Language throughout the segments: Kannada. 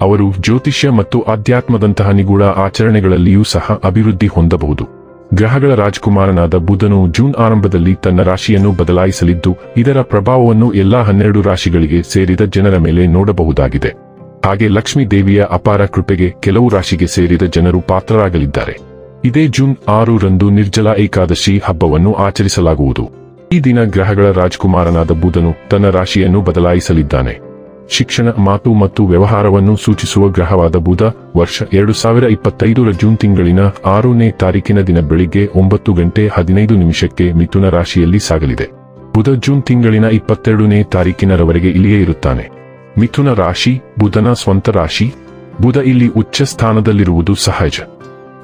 ಅವರು ಜ್ಯೋತಿಷ್ಯ ಮತ್ತು ಆಧ್ಯಾತ್ಮದಂತಹ ನಿಗೂಢ ಆಚರಣೆಗಳಲ್ಲಿಯೂ ಸಹ ಅಭಿವೃದ್ಧಿ ಹೊಂದಬಹುದು. ಗ್ರಹಗಳ ರಾಜಕುಮಾರನಾದ ಬುಧನು ಜೂನ್ ಆರಂಭದಲ್ಲಿ ತನ್ನ ರಾಶಿಯನ್ನು ಬದಲಾಯಿಸಲಿದ್ದು, ಇದರ ಪ್ರಭಾವವನ್ನು ಎಲ್ಲಾ ಹನ್ನೆರಡು ರಾಶಿಗಳಿಗೆ ಸೇರಿದ ಜನರ ಮೇಲೆ ನೋಡಬಹುದಾಗಿದೆ. ಹಾಗೆ ಲಕ್ಷ್ಮೀ ದೇವಿಯ ಅಪಾರ ಕೃಪೆಗೆ ಕೆಲವು ರಾಶಿಗೆ ಸೇರಿದ ಜನರು ಪಾತ್ರರಾಗಲಿದ್ದಾರೆ. ಇದೇ ಜೂನ್ ಆರು ರಂದು ನಿರ್ಜಲ ಏಕಾದಶಿ ಹಬ್ಬವನ್ನು ಆಚರಿಸಲಾಗುವುದು. ಈ ದಿನ ಗ್ರಹಗಳ ರಾಜಕುಮಾರನಾದ ಬುಧನು ತನ್ನ ರಾಶಿಯನ್ನು ಬದಲಾಯಿಸಲಿದ್ದಾನೆ. ಶಿಕ್ಷಣ, ಮಾತು ಮತ್ತು ವ್ಯವಹಾರವನ್ನು ಸೂಚಿಸುವ ಗ್ರಹವಾದ ಬುಧ, ವರ್ಷ ಎರಡು ಸಾವಿರ ಇಪ್ಪತ್ತೈದರ ಜೂನ್ ತಿಂಗಳಿನ ಆರನೇ ತಾರೀಕಿನ ದಿನ ಬೆಳಿಗ್ಗೆ ಒಂಬತ್ತು ಗಂಟೆ ಹದಿನೈದು ನಿಮಿಷಕ್ಕೆ ಮಿಥುನ ರಾಶಿಯಲ್ಲಿ ಸಾಗಲಿದೆ. ಬುಧ ಜೂನ್ ತಿಂಗಳಿನ ಇಪ್ಪತ್ತೆರಡನೇ ತಾರೀಕಿನರವರೆಗೆ ಇಲ್ಲಿಯೇ ಇರುತ್ತಾನೆ. ಮಿಥುನ ರಾಶಿ, ಬುಧನ ಸ್ವಂತ ರಾಶಿ, ಬುಧ ಇಲ್ಲಿ ಉಚ್ಚ ಸ್ಥಾನದಲ್ಲಿರುವುದು ಸಹಜ.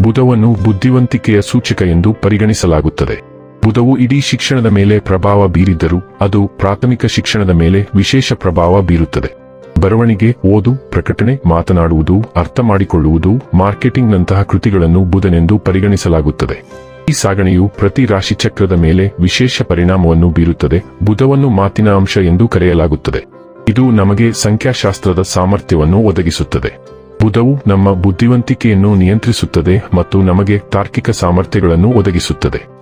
ಬುಧವನ್ನು ಬುದ್ಧಿವಂತಿಕೆಯ ಸೂಚಕ ಎಂದು ಪರಿಗಣಿಸಲಾಗುತ್ತದೆ. ಬುಧವು ಇಡೀ ಶಿಕ್ಷಣದ ಮೇಲೆ ಪ್ರಭಾವ ಬೀರಿದ್ದರೂ ಅದು ಪ್ರಾಥಮಿಕ ಶಿಕ್ಷಣದ ಮೇಲೆ ವಿಶೇಷ ಪ್ರಭಾವ ಬೀರುತ್ತದೆ. ಬರವಣಿಗೆ, ಓದು, ಪ್ರಕಟಣೆ, ಮಾತನಾಡುವುದು, ಅರ್ಥ ಮಾಡಿಕೊಳ್ಳುವುದು, ಮಾರ್ಕೆಟಿಂಗ್ನಂತಹ ಕೃತಿಗಳನ್ನು ಬುಧನೆಂದು ಪರಿಗಣಿಸಲಾಗುತ್ತದೆ. ಈ ಸಾಗಣೆಯು ಪ್ರತಿ ರಾಶಿ ಚಕ್ರದ ಮೇಲೆ ವಿಶೇಷ ಪರಿಣಾಮವನ್ನು ಬೀರುತ್ತದೆ. ಬುಧವನ್ನು ಮಾತಿನ ಅಂಶ ಎಂದು ಕರೆಯಲಾಗುತ್ತದೆ. ಇದು ನಮಗೆ ಸಂಖ್ಯಾಶಾಸ್ತ್ರದ ಸಾಮರ್ಥ್ಯವನ್ನು ಒದಗಿಸುತ್ತದೆ. ಬುಧವು ನಮ್ಮ ಬುದ್ಧಿವಂತಿಕೆಯನ್ನು ನಿಯಂತ್ರಿಸುತ್ತದೆ ಮತ್ತು ನಮಗೆ ತಾರ್ಕಿಕ ಸಾಮರ್ಥ್ಯಗಳನ್ನು ಒದಗಿಸುತ್ತದೆ.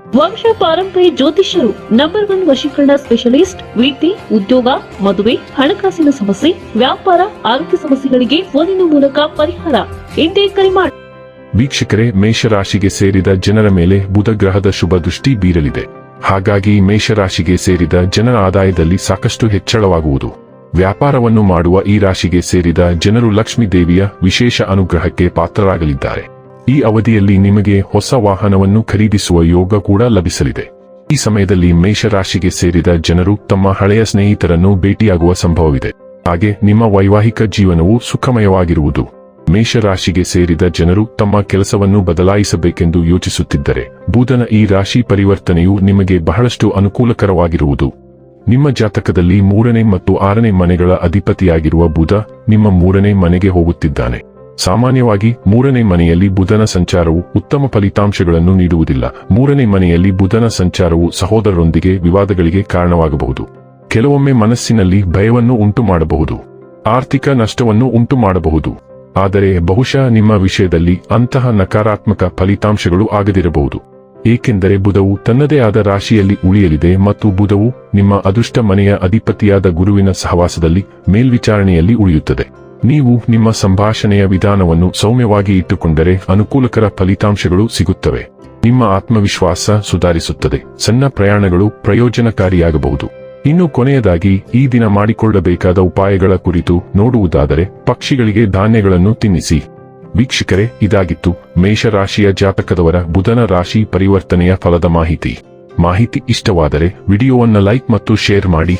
ವಂಶ ಪಾರಂಪರ್ಯ ಜ್ಯೋತಿಷ್ಯರು ನಂಬರ್ ಒನ್ ವಶೀಕರಣ ಸ್ಪೆಷಲಿಸ್ಟ್ ವಿದ್ಯೆ ಉದ್ಯೋಗ, ಮದುವೆ, ಹಣಕಾಸಿನ ಸಮಸ್ಯೆ, ವ್ಯಾಪಾರ, ಆರೋಗ್ಯ ಸಮಸ್ಯೆಗಳಿಗೆ ಫೋನಿನ ಮೂಲಕ ಪರಿಹಾರ. ಎಂದೇ ಕರೆ ಮಾಡಿ ವೀಕ್ಷಕರೇ, ಮೇಷರಾಶಿಗೆ ಸೇರಿದ ಜನರ ಮೇಲೆ ಬುಧ ಗ್ರಹದ ಶುಭ ದೃಷ್ಟಿ ಬೀರಲಿದೆ. ಹಾಗಾಗಿ ಮೇಷರಾಶಿಗೆ ಸೇರಿದ ಜನರ ಆದಾಯದಲ್ಲಿ ಸಾಕಷ್ಟು ಹೆಚ್ಚಳವಾಗುವುದು. ವ್ಯಾಪಾರವನ್ನು ಮಾಡುವ ಈ ರಾಶಿಗೆ ಸೇರಿದ ಜನರು ಲಕ್ಷ್ಮೀ ದೇವಿಯ ವಿಶೇಷ ಅನುಗ್ರಹಕ್ಕೆ ಪಾತ್ರರಾಗಲಿದ್ದಾರೆ. ಈ ಅವಧಿಯಲ್ಲಿ ನಿಮಗೆ ಹೊಸ ವಾಹನವನ್ನು ಖರೀದಿಸುವ ಯೋಗ ಕೂಡ ಲಭಿಸಲಿದೆ. ಈ ಸಮಯದಲ್ಲಿ ಮೇಷರಾಶಿಗೆ ಸೇರಿದ ಜನರು ತಮ್ಮ ಹಳೆಯ ಸ್ನೇಹಿತರನ್ನು ಭೇಟಿಯಾಗುವ ಸಂಭವವಿದೆ. ಹಾಗೆ ನಿಮ್ಮ ವೈವಾಹಿಕ ಜೀವನವು ಸುಖಮಯವಾಗಿರುವುದು. ಮೇಷರಾಶಿಗೆ ಸೇರಿದ ಜನರು ತಮ್ಮ ಕೆಲಸವನ್ನು ಬದಲಾಯಿಸಬೇಕೆಂದು ಯೋಚಿಸುತ್ತಿದ್ದರೆ, ಬುಧನ ಈ ರಾಶಿ ಪರಿವರ್ತನೆಯು ನಿಮಗೆ ಬಹಳಷ್ಟು ಅನುಕೂಲಕರವಾಗಿರುವುದು. ನಿಮ್ಮ ಜಾತಕದಲ್ಲಿ ಮೂರನೇ ಮತ್ತು ಆರನೇ ಮನೆಗಳ ಅಧಿಪತಿಯಾಗಿರುವ ಬುಧ ನಿಮ್ಮ ಮೂರನೇ ಮನೆಗೆ ಹೋಗುತ್ತಿದ್ದಾನೆ. ಸಾಮಾನ್ಯವಾಗಿ ಮೂರನೇ ಮನೆಯಲ್ಲಿ ಬುಧನ ಸಂಚಾರವು ಉತ್ತಮ ಫಲಿತಾಂಶಗಳನ್ನು ನೀಡುವುದಿಲ್ಲ. ಮೂರನೇ ಮನೆಯಲ್ಲಿ ಬುಧನ ಸಂಚಾರವು ಸಹೋದರರೊಂದಿಗೆ ವಿವಾದಗಳಿಗೆ ಕಾರಣವಾಗಬಹುದು. ಕೆಲವೊಮ್ಮೆ ಮನಸ್ಸಿನಲ್ಲಿ ಭಯವನ್ನು ಉಂಟು ಮಾಡಬಹುದು ಆರ್ಥಿಕ ನಷ್ಟವನ್ನು ಉಂಟು ಮಾಡಬಹುದು ಆದರೆ ಬಹುಶಃ ನಿಮ್ಮ ವಿಷಯದಲ್ಲಿ ಅಂತಹ ನಕಾರಾತ್ಮಕ ಫಲಿತಾಂಶಗಳು ಆಗದಿರಬಹುದು. ಏಕೆಂದರೆ ಬುಧವು ತನ್ನದೇ ಆದ ರಾಶಿಯಲ್ಲಿ ಉಳಿಯಲಿದೆ ಮತ್ತು ಬುಧವು ನಿಮ್ಮ ಅದೃಷ್ಟ ಮನೆಯ ಅಧಿಪತಿಯಾದ ಗುರುವಿನ ಸಹವಾಸದಲ್ಲಿ ಮೇಲ್ವಿಚಾರಣೆಯಲ್ಲಿ ಉಳಿಯುತ್ತದೆ. ನೀವು ನಿಮ್ಮ ಸಂಭಾಷಣೆಯ ವಿಧಾನವನ್ನು ಸೌಮ್ಯವಾಗಿ ಇಟ್ಟುಕೊಂಡರೆ ಅನುಕೂಲಕರ ಫಲಿತಾಂಶಗಳು ಸಿಗುತ್ತವೆ. ನಿಮ್ಮ ಆತ್ಮವಿಶ್ವಾಸ ಸುಧಾರಿಸುತ್ತದೆ. ಸಣ್ಣ ಪ್ರಯಾಣಗಳು ಪ್ರಯೋಜನಕಾರಿಯಾಗಬಹುದು. ಇನ್ನು ಕೊನೆಯದಾಗಿ, ಈ ದಿನ ಮಾಡಿಕೊಳ್ಳಬೇಕಾದ ಉಪಾಯಗಳ ಕುರಿತು ನೋಡುವುದಾದರೆ, ಪಕ್ಷಿಗಳಿಗೆ ಧಾನ್ಯಗಳನ್ನು ತಿನ್ನಿಸಿ. ವೀಕ್ಷಕರೇ, ಇದಾಗಿತ್ತು ಮೇಷರಾಶಿಯ ಜಾತಕದವರ ಬುಧನ ರಾಶಿ ಪರಿವರ್ತನೆಯ ಫಲದ ಮಾಹಿತಿ. ಮಾಹಿತಿ ಇಷ್ಟವಾದರೆ ವಿಡಿಯೋವನ್ನು ಲೈಕ್ ಮತ್ತು ಶೇರ್ ಮಾಡಿ.